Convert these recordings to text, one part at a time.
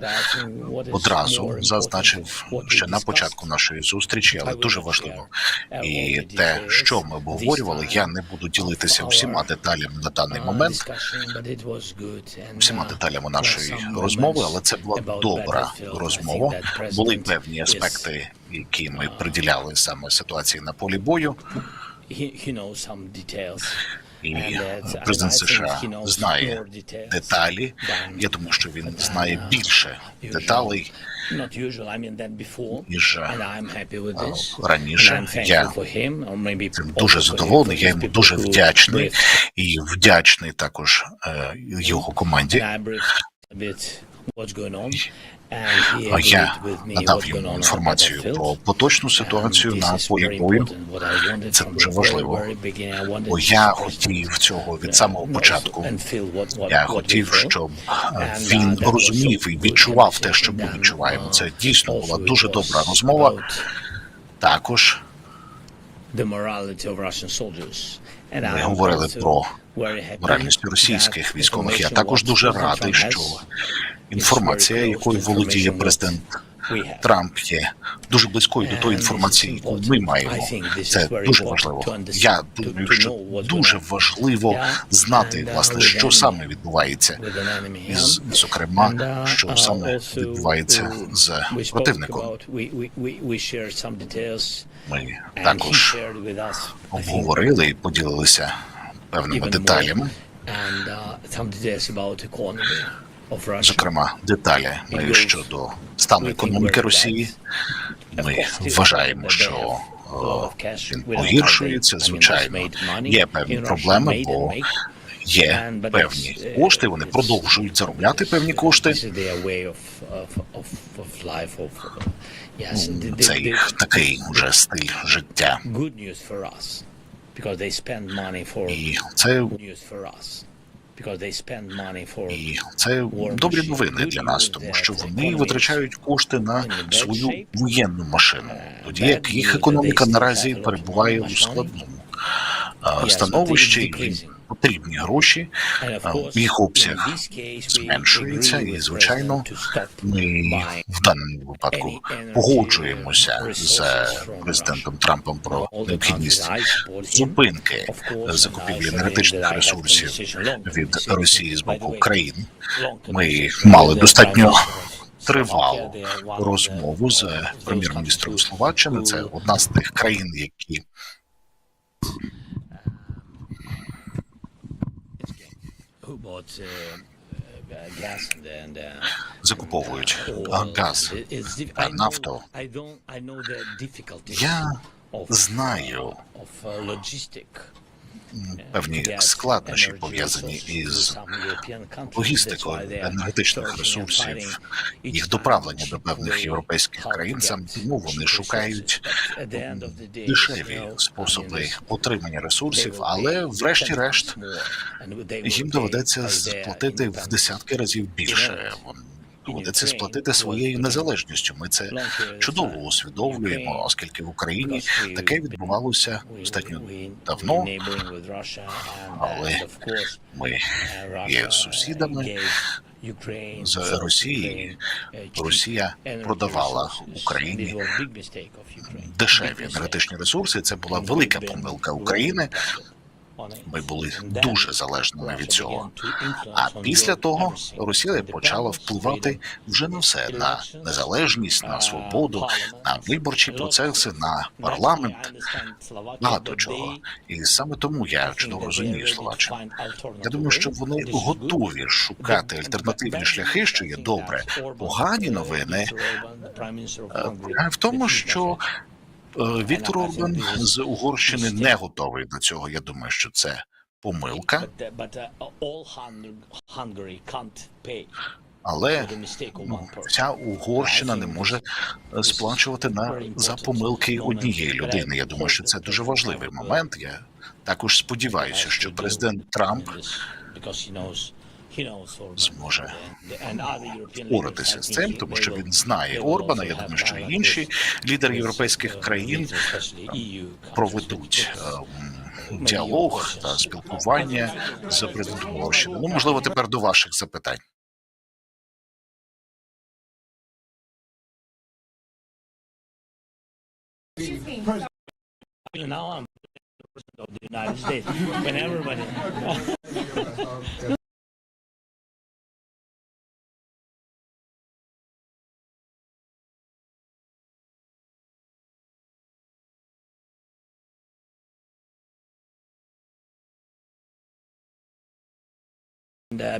це одразу зазначив ще на початку нашої зустрічі, але дуже важливо. І те, що ми обговорювали, я не буду ділитися всіма деталями на даний момент, всіма деталями нашої розмови, але це була добра розмова. Були певні аспекти, які ми приділяли саме ситуації на полі бою. І президент США знає деталі. Я думаю, що він знає більше деталей ніж раніше. Я цим дуже задоволений. Я йому дуже вдячний і вдячний також е, його команді. Я надав йому інформацію про поточну ситуацію на полі бою. Це дуже важливо. Бо я хотів цього від самого початку. Я хотів, щоб е, він розумів і відчував те, що ми відчуваємо. Це дійсно була дуже добра розмова. Також ми говорили про моральність російських військових. Я також дуже радий, що інформація, якою володіє президент Трамп, є дуже близькою до тої інформації, яку ми маємо. Це дуже важливо. Я думаю, що дуже важливо знати власне, що саме відбувається, і зокрема, що саме відбувається з противником. Ми також обговорили і поділилися певними деталями. Зокрема, деталі щодо стану економіки Росії. Ми вважаємо, що е, він погіршується. Звичайно, є певні проблеми, бо є певні кошти. Вони продовжують заробляти певні кошти. Це їх такий уже стиль життя. І це і це добрі новини для нас, тому що вони витрачають кошти на свою воєнну машину, тоді як їх економіка наразі перебуває у складному становищі, і потрібні гроші, а, їх обсяг зменшується, і звичайно, ми в даному випадку погоджуємося з президентом Трампом про необхідність зупинки закупівлі енергетичних ресурсів від Росії з боку України. Ми мали достатньо тривалу розмову з прем'єр-міністром Словаччини. Це одна з тих країн, які закуповують. а, газ, а, нафту. Я знаю. м, певні складнощі пов'язані із логістикою енергетичних ресурсів, їх доправлення до певних європейських країн. Саме тому вони шукають дешеві способи отримання ресурсів, але врешті-решт їм доведеться сплатити в десятки разів більше. Доведеться сплатити своєю незалежністю. Ми це чудово усвідомлюємо, оскільки в Україні таке відбувалося достатньо давно. але Ми є сусідами з Росії. Росія продавала Україні дешеві енергетичні ресурси. Це була велика помилка України. Ми були дуже залежними від цього. А після того Росія почала впливати вже на все на незалежність, на свободу, на виборчі процеси, на парламент. багато чого. І саме тому я чудово розумію Словаччину. Я думаю, що вони готові шукати альтернативні шляхи, що є добре. Погані новини е, в тому, що Віктор Орбан з Угорщини не готовий до цього. Я думаю, що це помилка, але ну, вся Угорщина не може е, сплачувати на за помилки однієї людини. Я думаю, що це дуже важливий момент. Я також сподіваюся, що президент Трамп зможе впоратися з цим, тому що він знає Орбана. Я думаю, що інші лідери європейських країн проведуть. Е, діалог та спілкування з президентом Угорщини. Ну, можливо, тепер до ваших запитань.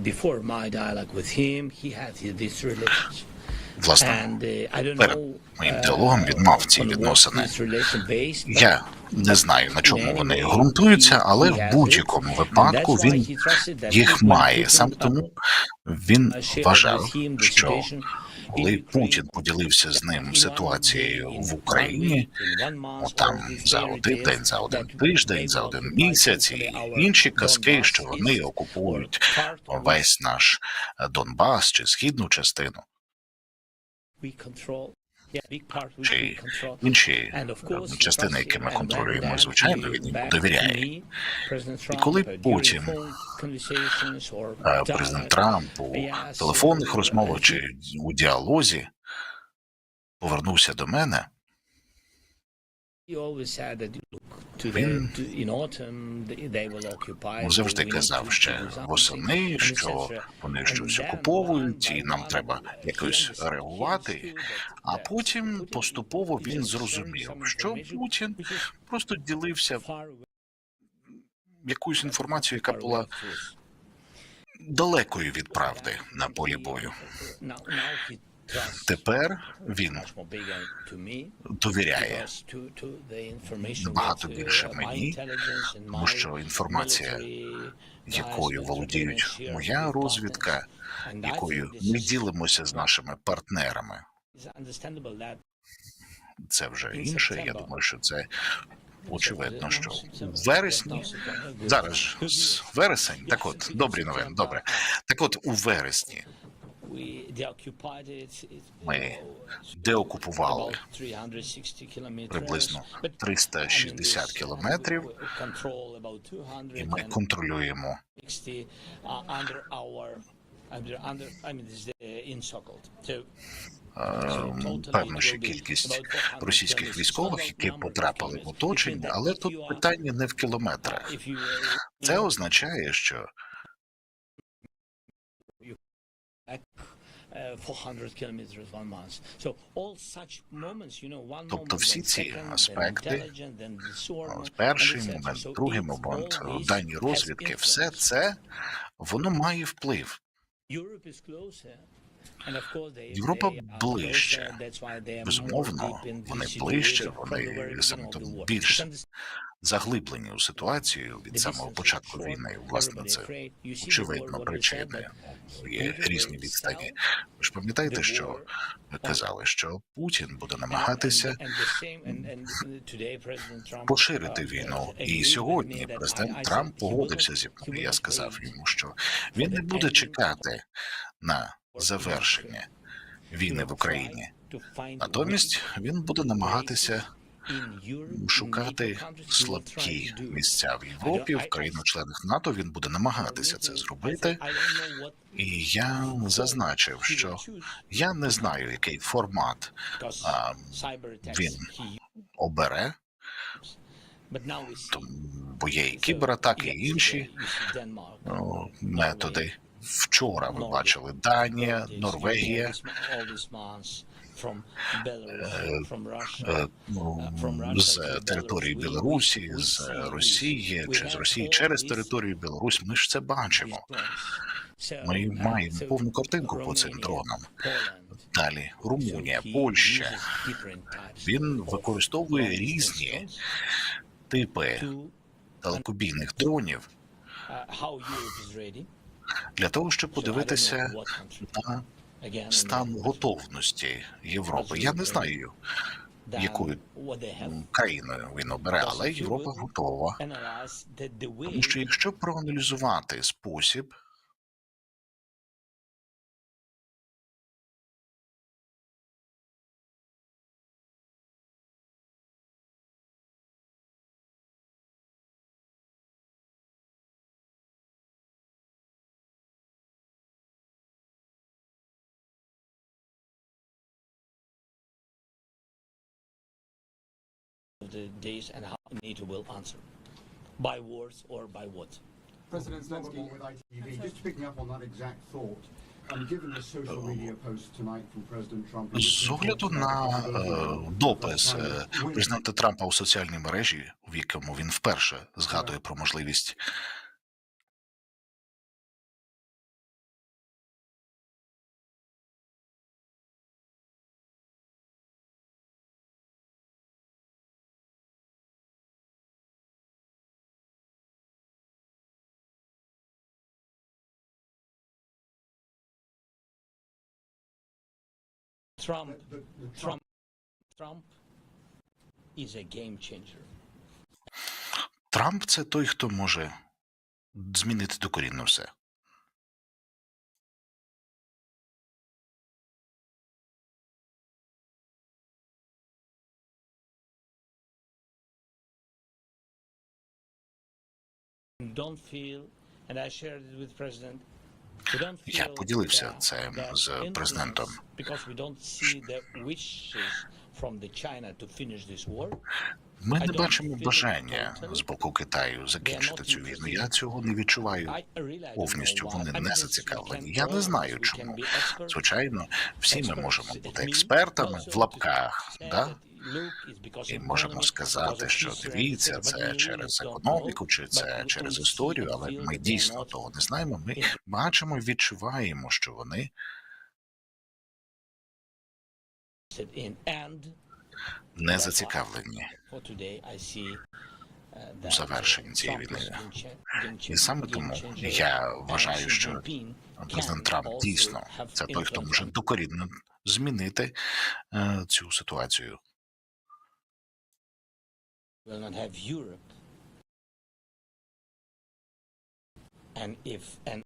before my dialogue with him, he had this relationship. Власне, uh, перед моїм uh, діалогом він мав ці відносини. Я не знаю на чому вони ґрунтуються, але в будь-якому випадку він їх має. Саме тому він вважав, що коли Путін поділився з ним ситуацією в Україні, там за один день, за один тиждень, за один місяць і інші казки, що вони окупують весь наш Донбас чи східну частину, чи інші частини, які ми контролюємо, звичайно, він йому довіряє. І коли Путін, Е, Президент Трамп у телефонних розмовах чи у діалозі повернувся до мене, Він завжди казав ще восени, що вони щось окуповують, і нам треба якось реагувати. А потім поступово він зрозумів, що Путін просто ділився якоюсь інформацією, яка була далекою від правди на полі бою. Тепер він довіряє набагато більше мені, тому що інформація, якою володіють моя розвідка, якою ми ділимося з нашими партнерами, це вже інше. Я думаю, що це очевидно, що в вересні зараз ж вересень. Так, от добрі новини. Добре. Так, от у вересні ми деокупували. приблизно 360 кілометрів, і ми контролюємо. е, певну ще кількість російських військових, які потрапили в оточення, але тут питання не в кілометрах. Це означає, що Тобто всі ці аспекти, перший момент, другий момент, дані розвідки, все це воно має вплив. Європа ближче. Безумовно, вони ближче, вони саме тому більш заглиблені у ситуацію від самого початку війни. Власне, це очевидно причини. Є різні відстані. Ви ж пам'ятаєте, що казали, що Путін буде намагатися поширити війну. І сьогодні президент Трамп погодився зі мною. Я сказав йому, що він не буде чекати на завершення війни в Україні. Натомість він буде намагатися шукати слабкі місця в Європі, в країнах-членах НАТО. Він буде намагатися це зробити. І я зазначив, що я не знаю, який формат а, він обере, бо є і кібератаки, і інші о, методи. Вчора ви бачили Данія, Норвегія. Е, ну, з території Білорусі, з Росії чи з Росії через територію Білорусі. Ми ж це бачимо. Ми маємо повну картинку по цим дронам. Далі Румунія, Польща. Він використовує різні типи далекобійних дронів для того, щоб подивитися на стан готовності Європи. Я не знаю, якою країною він обере, але Європа готова. Тому що якщо проаналізувати спосіб the days and how NATO will answer, by wars or by what. President Zelensky, with ITV, just picking up on that exact thought. З огляду на е, допис е, президента Трампа у соціальній мережі, в якому він вперше згадує про можливість Trump, The, the Trump, Trump, Trump is a game changer. Трамп це той, хто може змінити докорінно все. Don't feel, and I shared it with President. Я поділився that з президентом. Ми не бачимо бажання з боку Китаю закінчити цю війну. Я цього не відчуваю. Повністю вони не зацікавлені. Я не знаю чому. Звичайно, всі ми можемо бути експертами в лапках, да? І можемо сказати, що дивіться, це через економіку, чи це через історію, але ми дійсно того не знаємо. Ми бачимо і відчуваємо, що вони не зацікавлені uh, у завершенні цієї війни. І саме тому я вважаю, що президент Трамп дійсно це той, хто може докорінно змінити е, цю ситуацію. Will not have Europe. And if and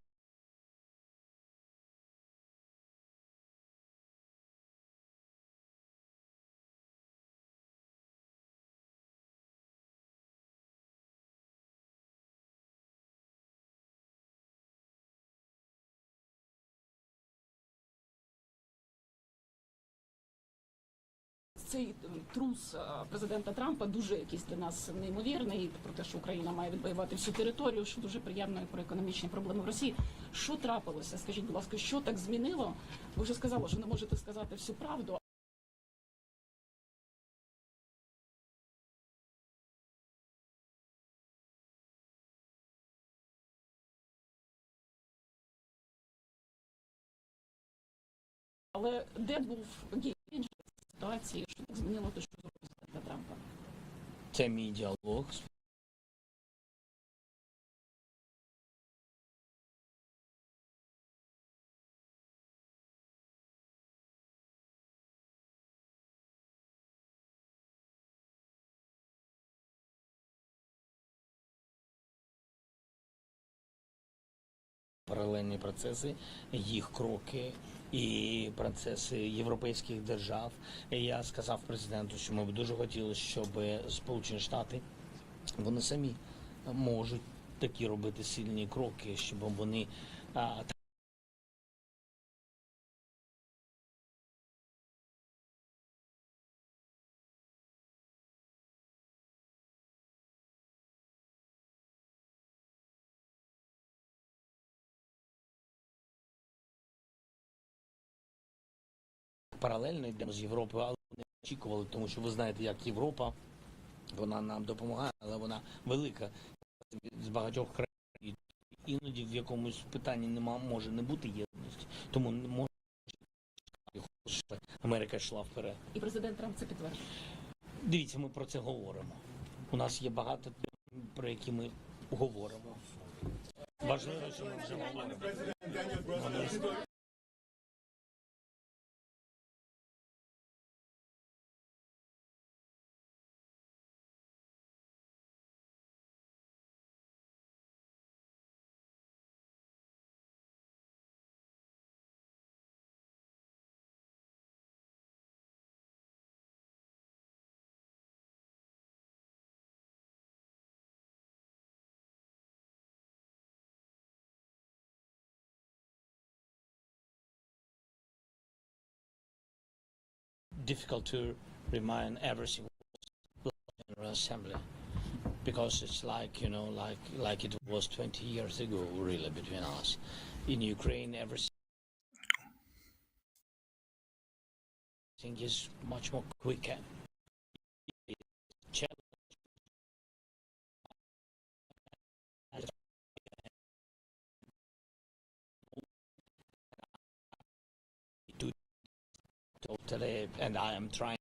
Цей е, трус е, президента Трампа дуже якийсь для нас неймовірний про те, що Україна має відвоювати всю територію, що дуже приємно і про економічні проблеми в Росії. Що трапилося? Скажіть, будь ласка, що так змінило? Ви вже сказали, що не можете сказати всю правду. Але де був гейм ситуації, що так змінило те, що зробив президента Трампа? це мій діалог паралельні процеси, їх кроки і процеси європейських держав. Я сказав президенту, що ми б дуже хотіли, щоб Сполучені Штати вони самі можуть такі робити сильні кроки, щоб вони паралельно йдемо з Європою, але не очікували, тому що ви знаєте, як Європа, вона нам допомагає, але вона велика з багатьох країн. І Іноді в якомусь питанні нема може не бути єдності, тому не може щоб Америка йшла вперед. І президент Трамп це підтверджує. Дивіться, ми про це говоримо. У нас є багато тем, про які ми говоримо. Важливо, що ми вже говоримо. Difficult to remind everything General Assembly because it's like you know like like it was 20 years ago really between us. In Ukraine everything is much more quicker totally and I am trying